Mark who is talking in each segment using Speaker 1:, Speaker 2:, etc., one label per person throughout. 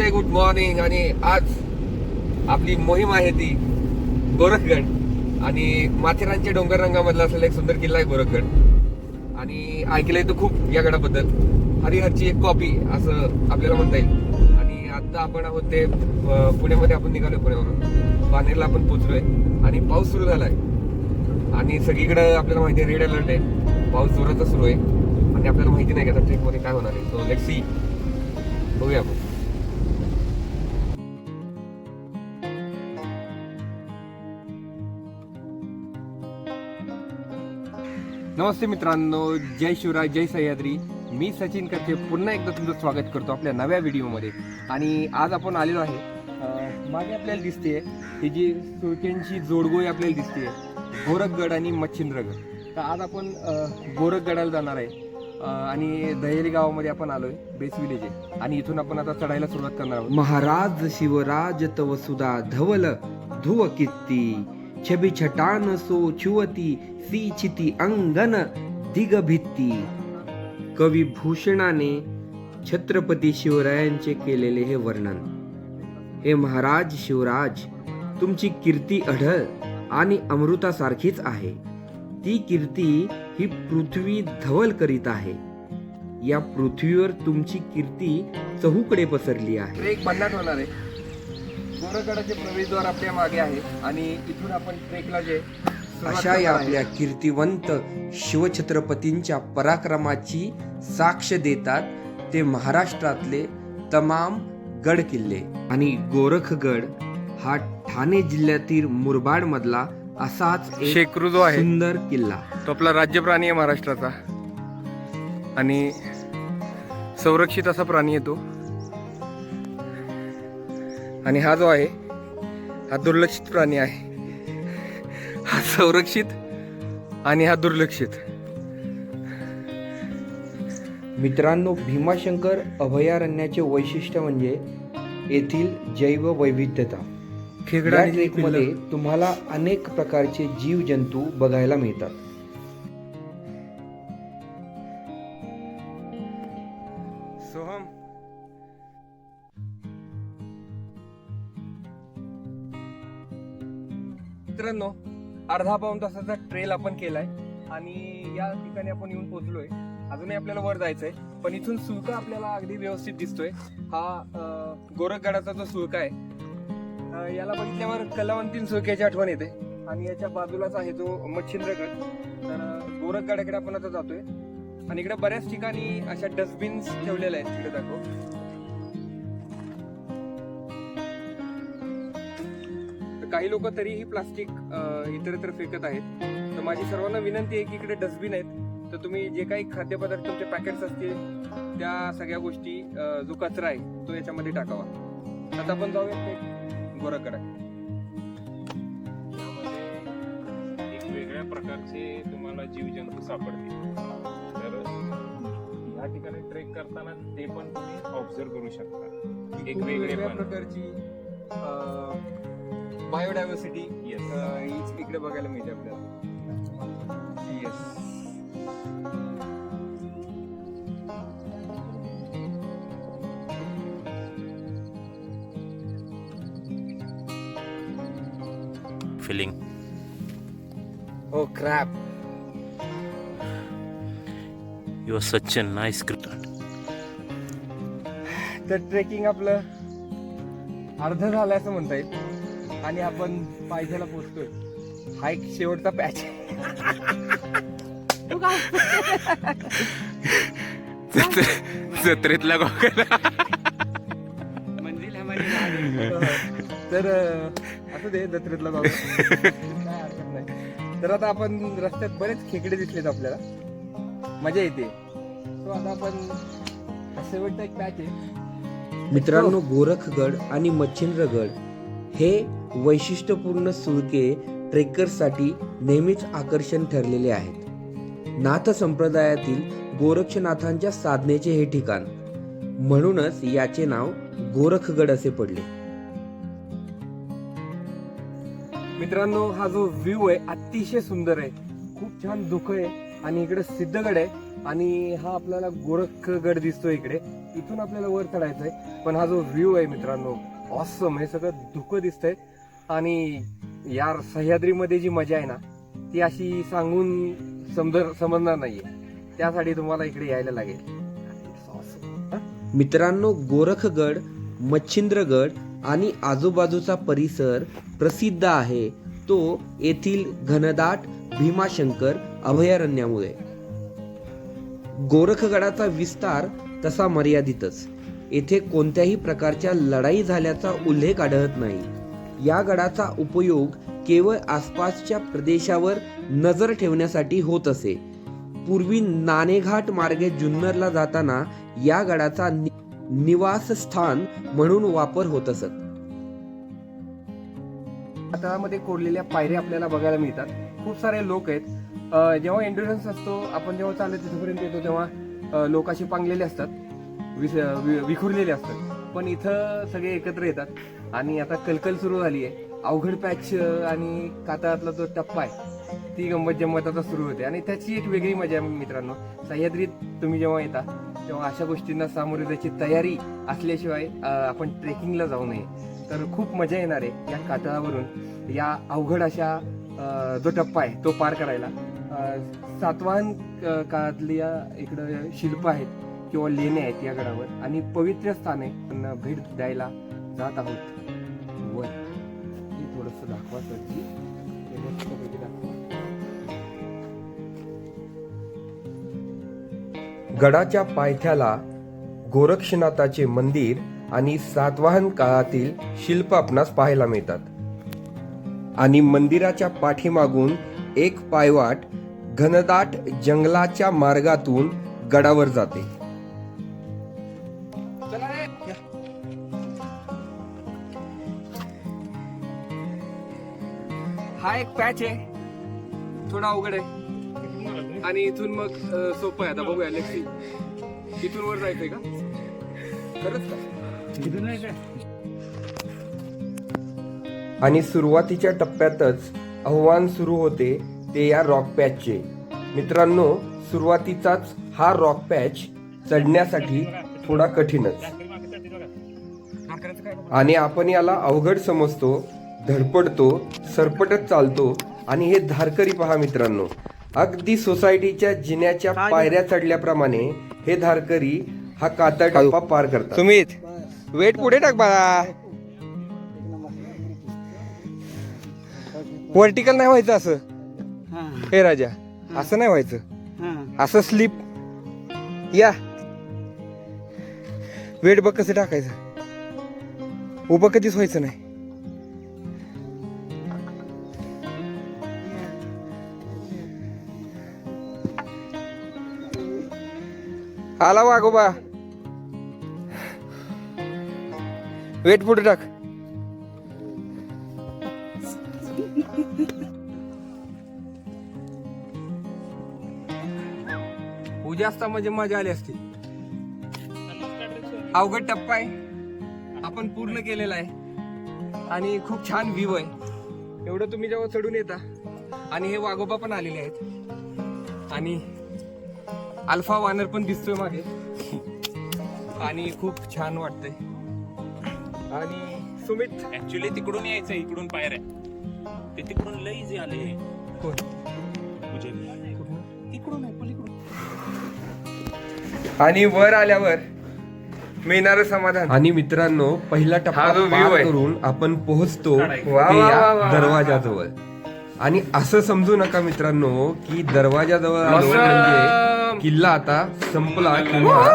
Speaker 1: नमस्ते good morning आणि आज आपली मोहीम आहे ती गोरखगड आणि माथेरानच्या डोंगर रंगामधला असलेला एक सुंदर किल्ला आहे गोरखगड. आणि ऐकलंय तर खूप या गडाबद्दल. हरिहरची एक कॉपी असं आपल्याला म्हणता येईल. आणि आता आपण आहोत ते पुण्यामध्ये आपण निघालोय पुण्यावरून. बानेरला आपण पोचलोय. आणि पाऊस सुरू झालाय. आणि सगळीकडे आपल्याला माहिती आहे रेड अलर्ट आहे. पाऊस जोराचा सुरू आहे. आणि आपल्याला माहिती नाही का आता ट्रेकमध्ये काय होणार आहे. सो लेट सी बघूया आपण. नमस्ते मित्रांनो जय शिवराय जय सह्याद्री. मी सचिन कथे पुन्हा एकदा तुमचं स्वागत करतो आपल्या नव्या व्हिडिओमध्ये. आणि आज आपण आलेलो आहे मागे आपल्याला दिसते ही जी सुरक्यांची जोडगोळी आपल्याला दिसते गोरखगड आणि मच्छिंद्रगड. तर आज आपण गोरखगडाला जाणार आहे. आणि दहेली गावामध्ये आपण आलोय बेस विलेज आहे. आणि इथून आपण आता चढायला सुरुवात करणार आहोत.
Speaker 2: महाराज शिवराज तव सुधा धवल धुव कित्ती. छबी छटान सो छुवती सी चिती अंगन दिगभित्ती कवी भूषणाने छत्रपती शिवरायांचे केलेले हे वर्णन हे महाराज शिवराज तुमची कीर्ती अढळ आणि अमृतासारखीच आहे ती कीर्ती ही पृथ्वी धवल करीत आहे या पृथ्वीवर तुमची कीर्ती चहूकडे पसरली आहे
Speaker 1: एक होणार आहे गोरखगडाचे प्रवेशद्वार आपल्या मागे आहे आणि इथून आपण ट्रेकला जे सुरुवात
Speaker 2: अशा या. आपल्या कीर्तिवंत शिवछत्रपतींच्या पराक्रमाची साक्ष देतात ते महाराष्ट्रातले तमाम गड किल्ले. आणि गोरखगड हा ठाणे जिल्ह्यातील मुरबाड मधला असाच एक
Speaker 1: शेकरू जो आहे
Speaker 2: सुंदर किल्ला.
Speaker 1: तो आपला राज्य प्राणी आहे महाराष्ट्राचा. आणि संरक्षित असा प्राणी आहे तो. आणि हा जो आहे हा दुर्लक्षित प्राणी आहे. हा संरक्षित आणि हा दुर्लक्षित.
Speaker 2: मित्रांनो भीमाशंकर अभयारण्याचे वैशिष्ट्य म्हणजे येथील जैव वैविध्यता.
Speaker 1: खेकडा
Speaker 2: या
Speaker 1: आणि
Speaker 2: ट्रेकमध्ये तुम्हाला अनेक प्रकारचे जीव जंतू बघायला मिळतात.
Speaker 1: अर्धा पाऊन तासाचा ट्रेल आपण केलाय. आणि या ठिकाणी आपण येऊन पोहोचलोय. अजूनही आपल्याला वर जायचंय. पण इथून सुळका आपल्याला अगदी व्यवस्थित दिसतोय. हा गोरखगडाचा जो सुळका आहे याला बघितल्यावर कलावंतीन सुळक्याची आठवण येते. आणि याच्या बाजूलाच आहे जो मच्छिंद्रगड. तर गोरखगडाकडे आपण आता जातोय. आणि इकडे बऱ्याच ठिकाणी अशा डस्टबिन्स ठेवलेल्या आहेत. तिकडे दाखव. काही लोक तरीही प्लास्टिक इतरत्र फेकत आहेत. तर माझी सर्वांना विनंती आहे की इकडे डस्टबिन आहेत. तर तुम्ही जे काही खाद्यपदार्थ तुमचे पॅकेट्स असतील त्या सगळ्या गोष्टी जो कचरा आहे तो याच्यामध्ये टाकावा. आता आपण जाऊया ते
Speaker 3: एक वेगळ्या प्रकारचे तुम्हाला जीवजंतू सापडतील. या ठिकाणी ट्रेक करताना ते पण तुम्ही ऑब्झर्व करू शकता. एक वेगळे
Speaker 1: वेगळ्या प्रकारची बायोडायव्हर्सिटी
Speaker 3: Yes.
Speaker 1: इकडे बघायला मिळते आपल्याला. येस
Speaker 4: feeling
Speaker 1: हो crap
Speaker 4: you are such a nice critter
Speaker 1: तर ट्रेकिंग आपलं अर्ध झालं असं म्हणता येईल. आणि आपण पायथ्याला पोहोचतोय हा एक शेवटचा पॅच
Speaker 4: जत्रेतला
Speaker 1: तर असं दे जत्रेतला जाऊ काय हरकत नाही. तर आता आपण रस्त्यात बरेच खेकडे दिसलेत आपल्याला. मजा येते. तो आता आपण हा शेवटचा एक पॅच आहे.
Speaker 2: मित्रांनो गोरखगड आणि मच्छिंद्रगड हे वैशिष्ट्यपूर्ण सुळके ट्रेकर्ससाठी नेहमीच आकर्षण ठरलेले आहेत. नाथ संप्रदायातील गोरक्षनाथांच्या साधनेचे हे ठिकाण. म्हणूनच याचे नाव गोरखगड असे पडले.
Speaker 1: मित्रांनो हा जो व्ह्यू आहे अतिशय सुंदर आहे. खूप छान दुःख आहे आणि इकडे सिद्धगड आहे आणि हा आपल्याला गोरखगड दिसतोय इकडे. इथून आपल्याला वर चढायचं आहे पण हा जो व्ह्यू आहे मित्रांनो ऑसम हे सगळं धुकं दिसतंय. आणि यार सह्याद्रीमध्ये जी मजा आहे ना ती अशी सांगून समज समजणार नाहीये. त्यासाठी तुम्हाला इकडे यायला लागेल.
Speaker 2: मित्रांनो गोरखगड मच्छिंद्रगड आणि आजूबाजूचा परिसर प्रसिद्ध आहे. तो येथील घनदाट भीमाशंकर अभयारण्यामुळे. गोरखगडाचा विस्तार तसा मर्यादितच. येथे कोणत्याही प्रकारच्या लढाई झाल्याचा उल्लेख आढळत नाही. या गडाचा उपयोग केवळ आसपासच्या प्रदेशावर नजर ठेवण्यासाठी होत असे. पूर्वी नाणेघाट मार्गे जुन्नरला जाताना या गडाचा नि- निवासस्थान म्हणून वापर होत असत.
Speaker 1: हातामध्ये कोरलेल्या पायऱ्या आपल्याला बघायला मिळतात. खूप सारे लोक आहेत. जेव्हा एन्ड्युरन्स असतो आपण जेव्हा चालत तिथपर्यंत येतो तेव्हा लोकाशी पांगलेले असतात. विस- विखुरलेले असतात. पण इथं सगळे एकत्र येतात. आणि आता कलकल सुरू झाली आहे अवघड पॅच आणि कातळातला जो टप्पा आहे ती गंमत जम्मत आता सुरू होते. आणि त्याची एक वेगळी मजा आहे मित्रांनो. सह्याद्रीत तुम्ही जेव्हा येता तेव्हा अशा गोष्टींना सामोरे जायची तयारी असल्याशिवाय आपण ट्रेकिंगला जाऊ नये. तर खूप मजा येणार आहे या कातळावरून. या अवघड अशा जो टप्पा आहे तो पार करायला. सातवाहन काळातल्या इकडं शिल्प आहेत किंवा लेण्या आहेत या गडावर. आणि पवित्र स्थान आहे भेट द्यायला जात आहोत. थोडस
Speaker 2: गडाच्या पायथ्याला गोरक्षनाथाचे मंदिर आणि सातवाहन काळातील शिल्प आपणास पाहायला मिळतात. आणि मंदिराच्या पाठीमागून एक पायवाट घनदाट जंगलाच्या मार्गातून गडावर जाते.
Speaker 1: एक पॅच आहे. थोडा अवघड आहे. आणि इथून मग अं, सोपं आहे. आता बघूया लेक्सी इथून वर जायचंय का? खरंच का?
Speaker 2: आणि सुरुवातीच्या टप्प्यातच आव्हान सुरू होते ते या रॉक पॅचचे मित्रांनो सुरुवातीचाच हा रॉक पॅच चढण्यासाठी थोडा कठीणच. आणि आपण याला अवघड समजतो धडपडतो सरपटत चालतो आणि हे धारकरी पहा मित्रांनो. अगदी सोसायटीच्या जिन्याच्या पायऱ्या चढल्याप्रमाणे हे धारकरी हा कातळ टप्पा पार करतात.
Speaker 1: सुमित वेट पुढे टाक बाळा. व्हर्टिकल नाही व्हायचं असं. हे. राजा असं नाही व्हायचं. असं स्लिप या. वेट बघ कसं टाकायचं. उभं कधीच व्हायचं नाही. आला वाघोबा वेट पुढे टाक. पूजा असता म्हणजे मजा आली असती. अवघड टप्पा आहे. आपण पूर्ण केलेला आहे. आणि खूप छान व्ह्यू आहे. एवढं तुम्ही जेव्हा चढून येता. आणि हे वाघोबा पण आलेले आहेत. आणि अल्फा वानर पण दिसतोय मागे. आणि खूप छान वाटतंय. आणि सुमित?
Speaker 3: ऍक्च्युली तिकडून यायचं इकडून पायऱ्या ते तिकडून लई जे आले.
Speaker 1: कोण.
Speaker 3: तिकडून आहे पलीकडून.
Speaker 1: आणि वर आल्यावर मिळणार समाधान.
Speaker 2: आणि मित्रांनो पहिला टप्पा. करून आपण पोहोचतो. दरवाजाजवळ. आणि असं समजू नका मित्रांनो की दरवाजाजवळ. म्हणजे किल्ला आता संपला किंवा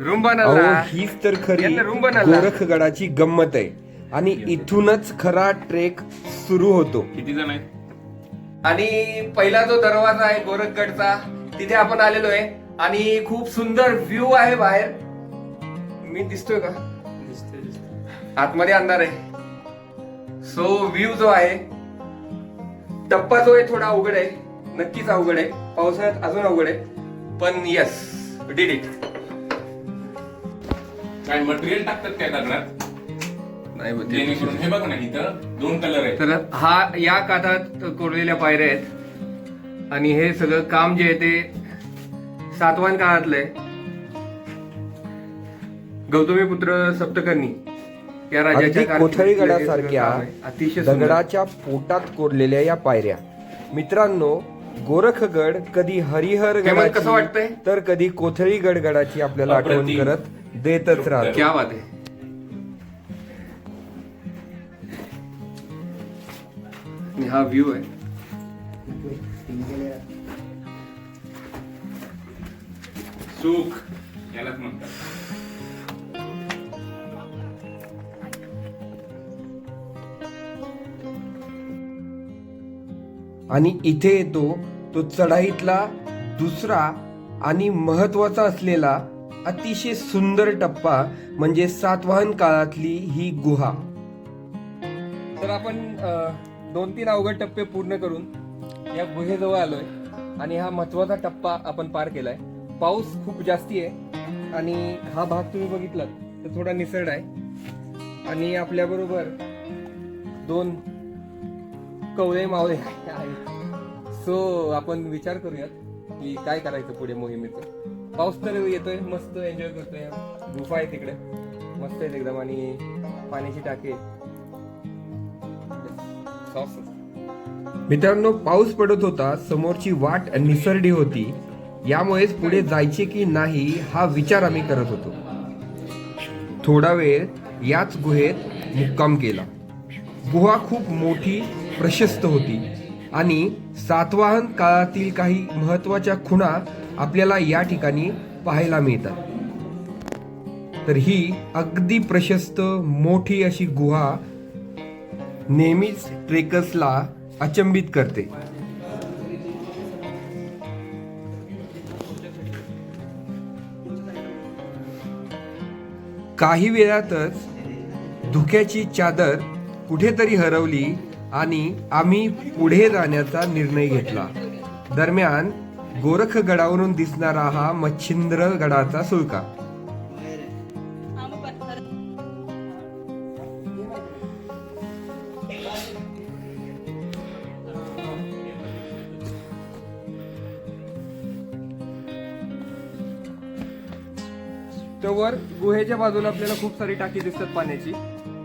Speaker 1: रूम बनवला
Speaker 2: हीच तर खरी
Speaker 1: room बनवला.
Speaker 2: गोरखगडाची गंमत आहे. आणि इथूनच खरा ट्रेक सुरू होतो.
Speaker 3: किती जण आहेत?
Speaker 1: आणि पहिला जो दरवाजा आहे गोरखगडचा तिथे आपण आलेलो आहे. आणि खूप सुंदर व्ह्यू आहे बाहेर. मी दिसतोय का? आतमध्ये अंधार आहे. सो व्ह्यू जो आहे टप्पा जो आहे थोडा अवघड आहे. नक्कीच अवघड आहे. पावसाळ्यात अजून अवघड आहे. पण येस डिड इट
Speaker 3: काय मटेरियल टाकतात काय दगडात? जेणेकरून हे बघ ना इथं दोन कलर आहेत.
Speaker 1: तर हा या काठात कोरलेल्या पायऱ्या आहेत. आणि हे सगळं काम जे आहे ते सातवाहन काळातलंय गौतमी पुत्र सप्तकर्णी या
Speaker 2: अगदी
Speaker 1: राजाच्या
Speaker 2: कोथळी गडासारख्या
Speaker 1: काम आहे. अतिशय सुंदर.
Speaker 2: दगडाच्या पोटात कोरलेल्या या पायऱ्या. मित्रांनो गोरखगड कधी हरिहर
Speaker 1: हेमंत, कसं
Speaker 2: गडाची
Speaker 1: वाटतंय?
Speaker 2: तर कधी कोथळी गड गडाची आपल्याला आठवण
Speaker 3: अप्रतिम.
Speaker 2: करत देतच राहतो.
Speaker 1: क्या बात आहे. आणि हा व्ह्यू आहे.
Speaker 3: सुख. यालाच म्हणतात.
Speaker 2: आणि इथे येतो तो चढाईतला दुसरा आणि महत्त्वाचा असलेला अतिशय सुंदर टप्पा म्हणजे सातवाहन काळातली ही गुहा.
Speaker 1: तर आपण दोन तीन अवघड टप्पे पूर्ण करून या गुहेजवळ आलोय आणि हा महत्त्वाचा टप्पा आपण पार केलाय. पाऊस खूप जास्ती आहे आणि हा भाग तुम्ही बघितलात तर थोडा निसरड आहे. आणि आपल्याबरोबर दोन कवळे मावळे. आहेत सो आपण विचार करूयात की काय करायचं पुढे मोहिमेचं. पाऊस तर येतोय मस्त एन्जॉय करतोय. गुफा आहे तिकडे. मस्त आहेत एकदम आणि पाण्याची टाकी
Speaker 2: मित्रांनो पाऊस पडत होता समोरची वाट निसरडी होती. यामुळेच पुढे जायचे की नाही हा विचार आम्ही करत होतो. थोडा वेळ याच गुहेत मुक्काम केला. गुहा खूप मोठी प्रशस्त होती. आणि सातवाहन काळातील काही महत्त्वाच्या खुणा आपल्याला या ठिकाणी पाहायला मिळतात. तर ही अगदी प्रशस्त मोठी अशी गुहा नेहमीच ट्रेकर्सला अचंबित करते. काही वेळातच धुक्याची चादर कुठेतरी हरवली आणि आम्ही पुढे जाण्याचा निर्णय घेतला. दरम्यान गोरखगडावरून दिसणारा हा मच्छिंद्र गडाचा सुळका.
Speaker 1: तर वर गुहेच्या बाजूला आपल्याला खूप सारी टाकी दिसतात पाण्याची.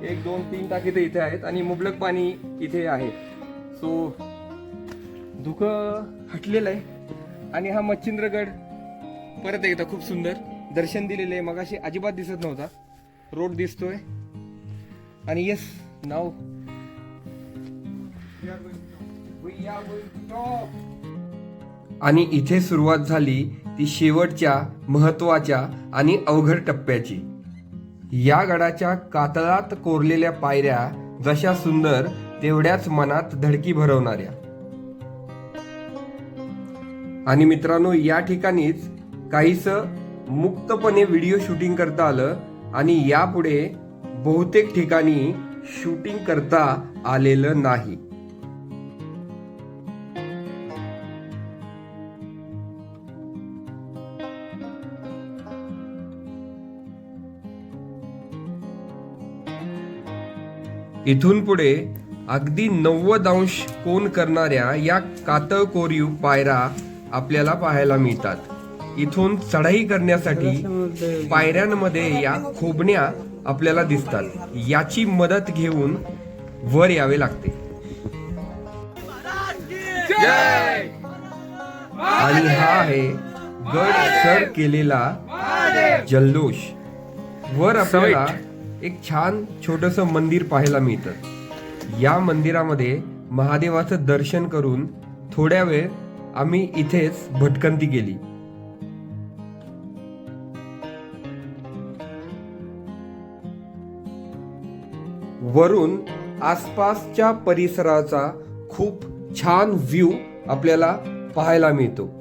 Speaker 1: एक दोन तीन टाकी तर इथे आहेत आणि मुबलक पाणी इथे आहे. सो धुकं हटलेलं आहे. आणि हा मच्छिंद्रगड परत एकदा खूप सुंदर दर्शन दिलेलं आहे. मगाशी अजिबात दिसत नव्हता. रोड दिसतोय. आणि येस नाव
Speaker 2: आणि इथे सुरुवात झाली ती शेवटच्या महत्त्वाच्या आणि अवघड टप्प्याची. या गडाच्या कातळात कोरलेल्या पायऱ्या जशा सुंदर तेवढ्याच मनात धडकी भरवणाऱ्या. आणि मित्रांनो या ठिकाणीच काहीस मुक्तपणे व्हिडिओ शूटिंग करता आलं आणि यापुढे बहुतेक ठिकाणी शूटिंग करता आलेलं नाही. इथून पुढे अगदी नव्वद अंश कोण करणाऱ्या या कातळ कोरीव पायऱ्या आपल्याला पाहायला मिळतात. इथून चढाई करण्यासाठी पायऱ्यांमध्ये या खोबण्या आपल्याला दिसतात. याची मदत घेऊन वर यावे लागते. आणि हा आहे गड सर केलेला जल्लोष. वर आपल्याला एक छान छोटस मंदिर पाहायला मिळतं. या मंदिरामध्ये महादेवाचं दर्शन करून थोड्या वेळ आम्ही इथेच भटकंती केली. वरून आसपासच्या परिसराचा खूप छान व्ह्यू आपल्याला पाहायला मिळतो.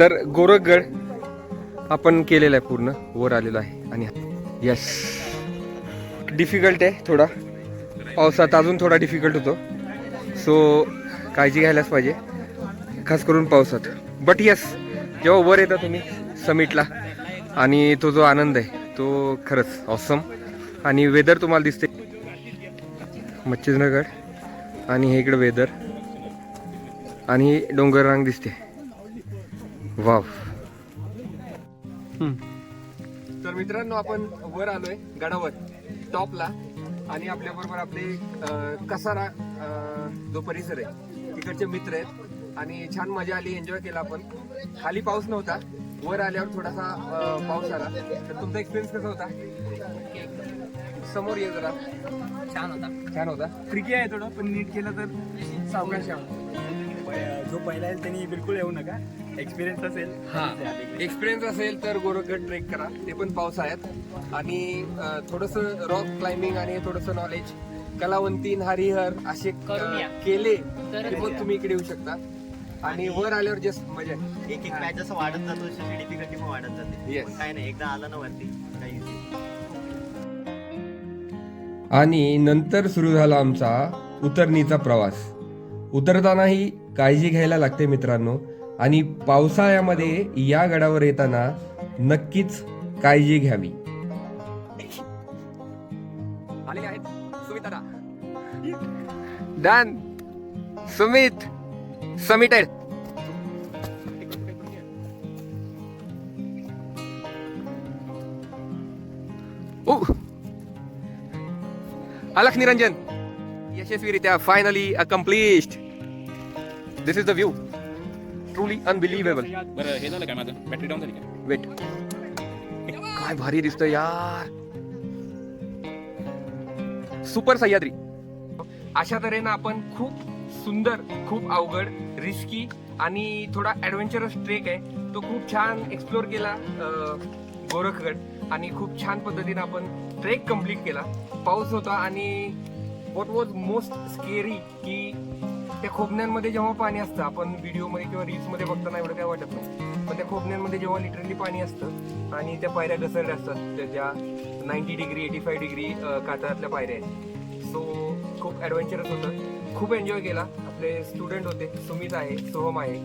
Speaker 1: तर गोरखगड आपण केलेला आहे पूर्ण वर आलेलं आहे. आणि यस डिफिकल्ट आहे थोडा. पावसात अजून थोडा डिफिकल्ट होतो. सो काळजी घ्यायलाच पाहिजे. खास करून पावसात. बट यस जेव्हा वर येता तुम्ही समिटला. आणि तो जो आनंद आहे तो खरंच ऑसम आणि वेदर तुम्हाला दिसते मच्छिंद्रगड आणि हे इकडं वेदर आणि डोंगररांग दिसते वाव. तर मित्रांनो आपण वर आलोय गडावर टॉपला. आणि आपल्या बरोबर आपले कसारा जो परिसर आहे तिकडचे मित्र आहेत. आणि छान मजा आली एन्जॉय केला आपण. खाली पाऊस नव्हता. वर आल्यावर थोडासा पाऊस आला. तर तुमचा एक्सपिरियन्स कसा होता? समोर ये जरा.
Speaker 5: छान होता.
Speaker 1: छान होता.
Speaker 5: ट्रिकी आहे थोडं पण नीट केलं तर सावकाश जो पहिला आहे त्यांनी बिलकुल येऊ नका. एक्सपिरियन्स असेल.
Speaker 1: हा. एक्सपिरियन्स असेल तर गोरखगड ट्रेक करा. ते पण पावसाळ्यात आणि थोडस रॉक क्लाइम्बिंग आणि थोडस नॉलेज कलावंतीन हरिहर असे केले
Speaker 5: तर
Speaker 1: मग तुम्ही इकडे येऊ शकता. आणि वर आल्यावर जस्ट मजा.
Speaker 6: एक एक मॅच जसं वाढत जातो डिफिकल्टी पण वाढत जाते.
Speaker 1: Yes.
Speaker 6: पण काय नाही. एकदा आलं ना वरती. काही
Speaker 1: आणि नंतर सुरू झाला आमचा उतरणीचा प्रवास. उतरतानाही काळजी घ्यायला लागते मित्रांनो. आणि पावसाळ्यामध्ये या गडावर येताना नक्कीच काळजी घ्यावी. डन. सुमित. समिटेड. अलख निरंजन. यशस्वीरित्या finally accomplished this is the view truly unbelievable
Speaker 3: बरं हे झालं काय माझं? बॅटरी डाऊन झाली का?
Speaker 1: वेट काय भारी दिसतंय यार. सुपर सह्याद्री. अशा तऱ्हेनं आपण खूप सुंदर खूप अवघड रिस्की आणि थोडा ऍडव्हेंचरस ट्रेक आहे. तो खूप छान एक्सप्लोर केला अं, गोरखगड आणि खूप छान पद्धतीने आपण ट्रेक कंप्लीट केला. पाऊस होता आणि वॉट वॉज मोस्ट स्केरी की खोबण्यांमध्ये जेव्हा पाणी असतं आपण व्हिडिओमध्ये किंवा रील्समध्ये बघताना एवढं काय वाटत नाही. पण त्या खोबण्यांमध्ये जेव्हा लिटरली पाणी असतं आणि त्या पायऱ्या घसरल्या असतात ज्या ninety degree eighty five degree कातळातल्या पायऱ्या आहेत. सो खूप ॲडव्हेंचरस होतं. खूप एन्जॉय केला. आपले स्टुडंट होते सुमित आहे सोहम आहे.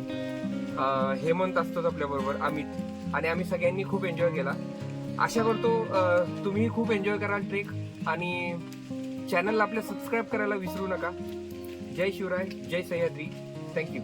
Speaker 1: हेमंत असतोच आपल्याबरोबर अमित. आणि आम्ही सगळ्यांनी खूप एन्जॉय केला. आशा करतो तुम्ही खूप एन्जॉय कराल ट्रेक. आणि चॅनलला आपल्या सबस्क्राईब करायला विसरू नका. जय शिवराय जय सह्याद्री. Thank you